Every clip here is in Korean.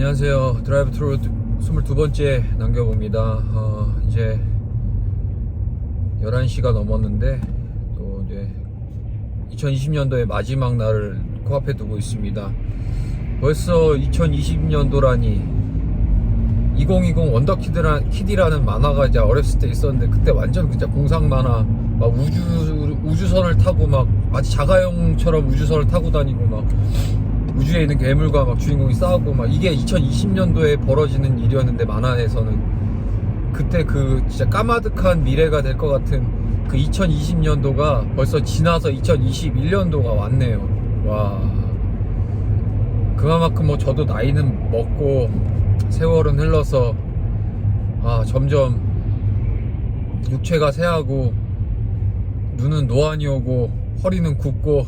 안녕하세요. 드라이브 트루 22번째 남겨봅니다. 어, 이제 11시가 넘었는데 또 이제 2020년도의 마지막 날을 코앞에 두고 있습니다. 벌써 2020년도라니 2020 원더키드라 키디라는 만화가 이제 어렸을 때 있었는데 그때 완전 진짜 공상 만화 막 우주 우주선을 타고 막 마치 자가용처럼 우주선을 타고 다니고 막 우주에 있는 괴물과 막 주인공이 싸우고 막 이게 2020년도에 벌어지는 일이었는데 만화에서는 그때 그 진짜 까마득한 미래가 될 것 같은 그 2020년도가 벌써 지나서 2021년도가 왔네요. 와. 그만큼 뭐 저도 나이는 먹고 세월은 흘러서 아 점점 육체가 쇠하고 눈은 노안이 오고 허리는 굽고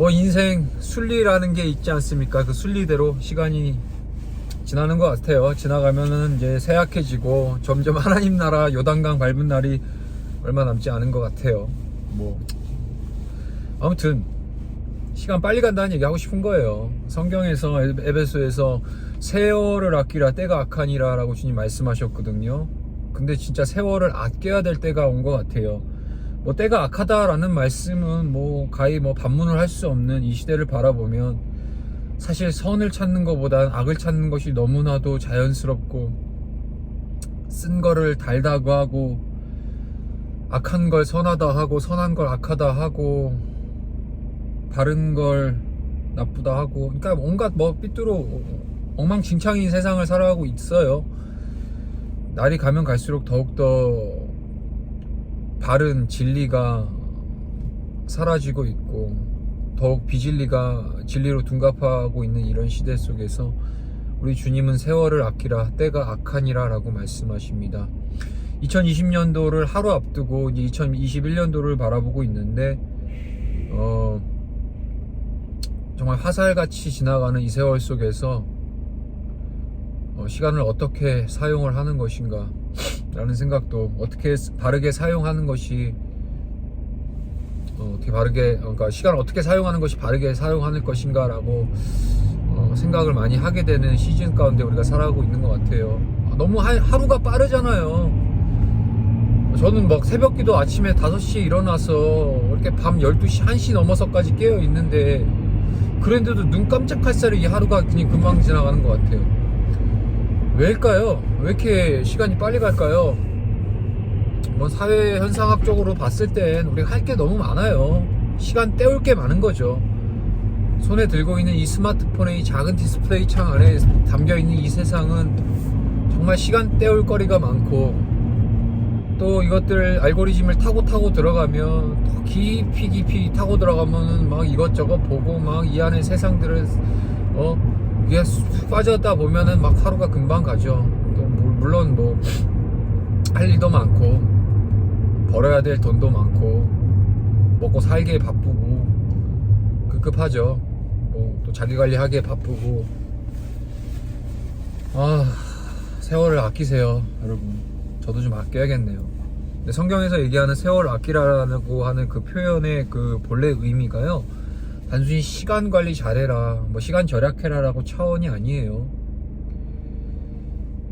뭐 인생 순리라는 게 있지 않습니까? 그 순리대로 시간이 지나는 것 같아요. 지나가면은 이제 쇠약해지고 점점 하나님 나라 요단강 밟은 날이 얼마 남지 않은 것 같아요. 뭐 아무튼 시간 빨리 간다는 얘기 하고 싶은 거예요. 성경에서 에- 에베소에서 세월을 아끼라 때가 악하니라라고 주님 말씀하셨거든요. 근데 진짜 세월을 아껴야 될 때가 온 것 같아요. 뭐 때가 악하다라는 말씀은 뭐 가히 뭐 반문을 할 수 없는 이 시대를 바라보면 사실 선을 찾는 것보단 악을 찾는 것이 너무나도 자연스럽고 쓴 거를 달다고 하고 악한 걸 선하다 하고 선한 걸 악하다 하고 바른 걸 나쁘다 하고 그러니까 온갖 뭐 삐뚤어 엉망진창인 세상을 살아가고 있어요. 날이 가면 갈수록 더욱더 바른 진리가 사라지고 있고 더욱 비진리가 진리로 둔갑하고 있는 이런 시대 속에서 우리 주님은 세월을 아끼라 때가 악하니라 라고 말씀하십니다. 2020년도를 하루 앞두고 이제 2021년도를 바라보고 있는데 어, 정말 화살같이 지나가는 이 세월 속에서 어, 시간을 어떻게 사용을 하는 것인가 라는 생각도 어떻게 바르게 사용하는 것이 어, 어떻게 바르게 그러니까 시간을 어떻게 사용하는 것이 바르게 사용하는 것인가라고 어, 생각을 많이 하게 되는 시즌 가운데 우리가 살아가고 있는 것 같아요. 아, 너무 하, 하루가 빠르잖아요. 저는 막 새벽 기도 아침에 5시에 일어나서 이렇게 밤 12시, 1시 넘어서까지 깨어 있는데 그런데도 눈 깜짝할 사이 이 하루가 그냥 금방 지나가는 것 같아요. 왜일까요? 왜 이렇게 시간이 빨리 갈까요? 뭐 사회 현상학적으로 봤을 땐 우리가 할 게 너무 많아요. 시간 때울 게 많은 거죠. 손에 들고 있는 이 스마트폰의 이 작은 디스플레이 창 안에 담겨 있는 이 세상은 정말 시간 때울 거리가 많고 또 이것들 알고리즘을 타고 타고 들어가면 더 깊이 깊이 타고 들어가면은 막 이것저것 보고 막 이 안에 세상들을 어 이게 쑥 빠졌다 보면은 막 하루가 금방 가죠. 또 물- 물론 뭐 할 일도 많고 벌어야 될 돈도 많고 먹고 살기에 바쁘고 급급하죠. 뭐 또 자기 관리하기에 바쁘고 아 세월을 아끼세요, 여러분. 저도 좀 아껴야겠네요. 성경에서 얘기하는 세월 아끼라고 하는 그 표현의 그 본래 의미가요. 단순히 시간 관리 잘해라, 뭐 시간 절약해라라고 차원이 아니에요.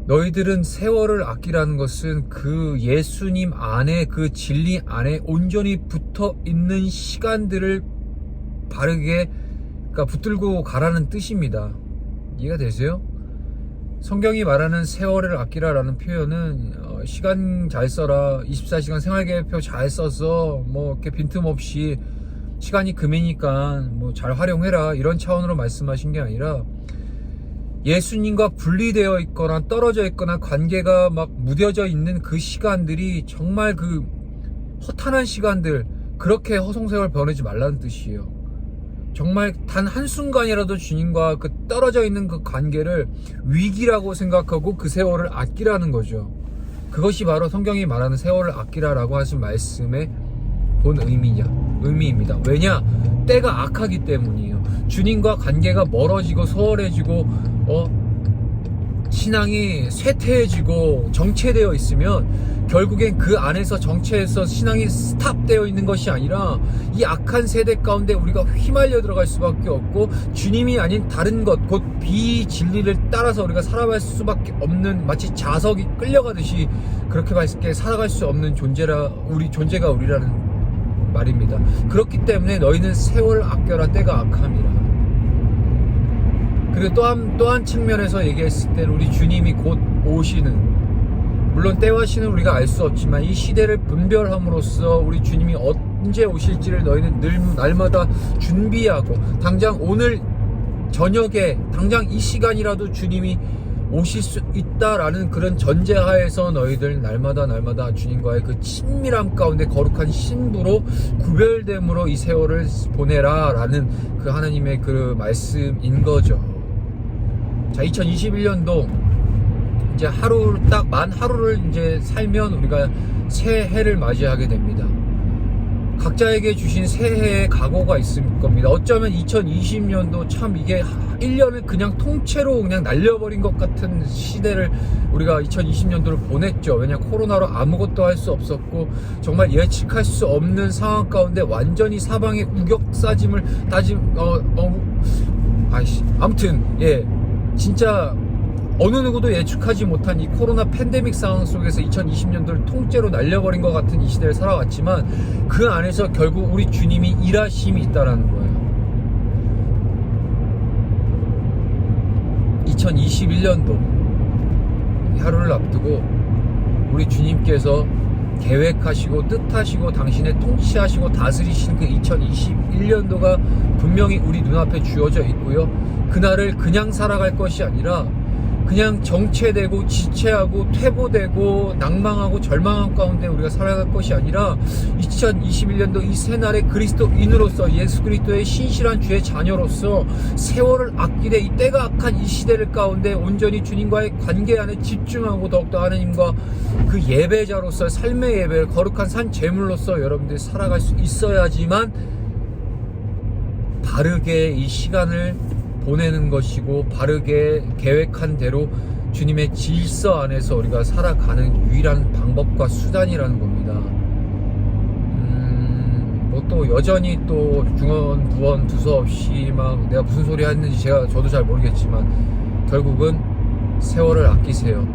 너희들은 세월을 아끼라는 것은 그 예수님 안에 그 진리 안에 온전히 붙어 있는 시간들을 바르게 그러니까 붙들고 가라는 뜻입니다. 이해가 되세요? 성경이 말하는 세월을 아끼라라는 표현은 어, 시간 잘 써라 24시간 생활계획표 잘 써서 뭐 이렇게 빈틈없이 시간이 금이니까 뭐 잘 활용해라 이런 차원으로 말씀하신 게 아니라 예수님과 분리되어 있거나 떨어져 있거나 관계가 막 무뎌져 있는 그 시간들이 정말 그 허탄한 시간들 그렇게 허송세월 보내지 말라는 뜻이에요. 정말 단 한순간이라도 주님과 그 떨어져 있는 그 관계를 위기라고 생각하고 그 세월을 아끼라는 거죠. 그것이 바로 성경이 말하는 세월을 아끼라라고 하신 말씀의 본 의미냐, 의미입니다. 왜냐? 때가 악하기 때문이에요. 주님과 관계가 멀어지고 소홀해지고, 어, 신앙이 쇠퇴해지고 정체되어 있으면 결국엔 그 안에서 정체해서 신앙이 스탑되어 있는 것이 아니라 이 악한 세대 가운데 우리가 휘말려 들어갈 수밖에 없고 주님이 아닌 다른 것 곧 비진리를 따라서 우리가 살아갈 수밖에 없는 마치 자석이 끌려가듯이 그렇게 밖에 살아갈 수 없는 존재라 우리 존재가 우리라는 말입니다. 그렇기 때문에 너희는 세월 아껴라 때가 악함이라. 그리고 또한 또한 측면에서 얘기했을 때는 우리 주님이 곧 오시는 물론 때와 시는 우리가 알 수 없지만 이 시대를 분별함으로써 우리 주님이 언제 오실지를 너희는 늘 날마다 준비하고 당장 오늘 저녁에 당장 이 시간이라도 주님이 오실 수 있다라는 그런 전제하에서 너희들 날마다 날마다 주님과의 그 친밀함 가운데 거룩한 신부로 구별됨으로 이 세월을 보내라라는 그 하나님의 그 말씀인 거죠. 자, 2021년도 이제 하루 딱 만 하루를 이제 살면 우리가 새해를 맞이하게 됩니다. 각자에게 주신 새해의 각오가 있을 겁니다. 어쩌면 2020년도 참 이게 1년을 그냥 통째로 그냥 날려버린 것 같은 시대를 우리가 2020년도를 보냈죠. 왜냐 코로나로 아무것도 할 수 없었고 정말 예측할 수 없는 상황 가운데 완전히 사방에 우격싸짐을 따짐 어, 어 아이씨 아무튼 예 진짜 어느 누구도 예측하지 못한 이 코로나 팬데믹 상황 속에서 2020년도를 통째로 날려버린 것 같은 이 시대를 살아왔지만 그 안에서 결국 우리 주님이 일하심이 있다라는 거예요. 2021년도 하루를 앞두고 우리 주님께서 계획하시고 뜻하시고 당신의 통치하시고 다스리신 그 2021년도가 분명히 우리 눈앞에 주어져 있고요. 그날을 그냥 살아갈 것이 아니라 그냥 정체되고 지체하고 퇴보되고 낭망하고 절망한 가운데 우리가 살아갈 것이 아니라 2021년도 이 새날의 그리스도인으로서 예수 그리스도의 신실한 주의 자녀로서 세월을 아끼되 이 때가 악한 이 시대를 가운데 온전히 주님과의 관계 안에 집중하고 더욱더 하나님과 그 예배자로서 삶의 예배 거룩한 산 제물로서 여러분들이 살아갈 수 있어야지만 바르게 이 시간을 보내는 것이고 바르게 계획한 대로 주님의 질서 안에서 우리가 살아가는 유일한 방법과 수단이라는 겁니다. 음, 뭐 또 여전히 또 중원, 부원 두서없이 막 내가 무슨 소리 했는지 제가 저도 잘 모르겠지만 결국은 세월을 아끼세요.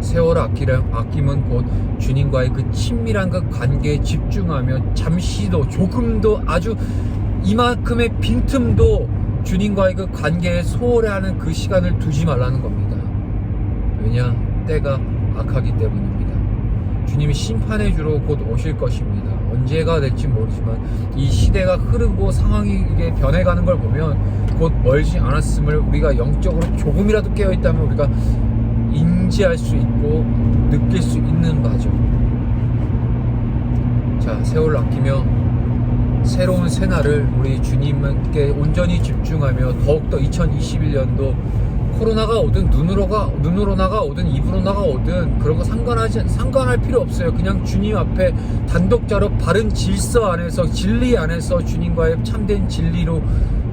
세월을 아끼려, 아끼면 곧 주님과의 그 친밀한 그 관계에 집중하며 잠시도 조금도 아주 이만큼의 빈틈도 주님과의 그 관계에 소홀해 하는 그 시간을 두지 말라는 겁니다. 왜냐? 때가 악하기 때문입니다. 주님이 심판의 주로 곧 오실 것입니다. 언제가 될지 모르지만 이 시대가 흐르고 상황이 이게 변해가는 걸 보면 곧 멀지 않았음을 우리가 영적으로 조금이라도 깨어 있다면 우리가 인지할 수 있고 느낄 수 있는 바죠. 자, 세월을 아끼며 새로운 새날을 우리 주님께 온전히 집중하며 더욱더 2021년도 코로나가 오든 눈으로가 눈으로 나가 오든 입으로 나가 오든 그런 거 상관하지 상관할 필요 없어요. 그냥 주님 앞에 단독자로 바른 질서 안에서 진리 안에서 주님과의 참된 진리로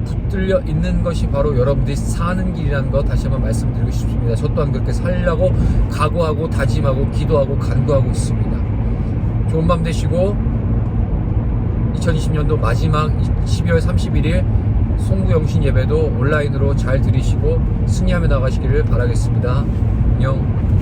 붙들려 있는 것이 바로 여러분들이 사는 길이라는 거 다시 한번 말씀드리고 싶습니다. 저 또한 그렇게 살려고 각오하고 다짐하고 기도하고 간구하고 있습니다. 좋은 밤 되시고 2020년도 마지막 12월 31일 송구영신 예배도 온라인으로 잘 들으시고 승리하며 나가시기를 바라겠습니다. 안녕.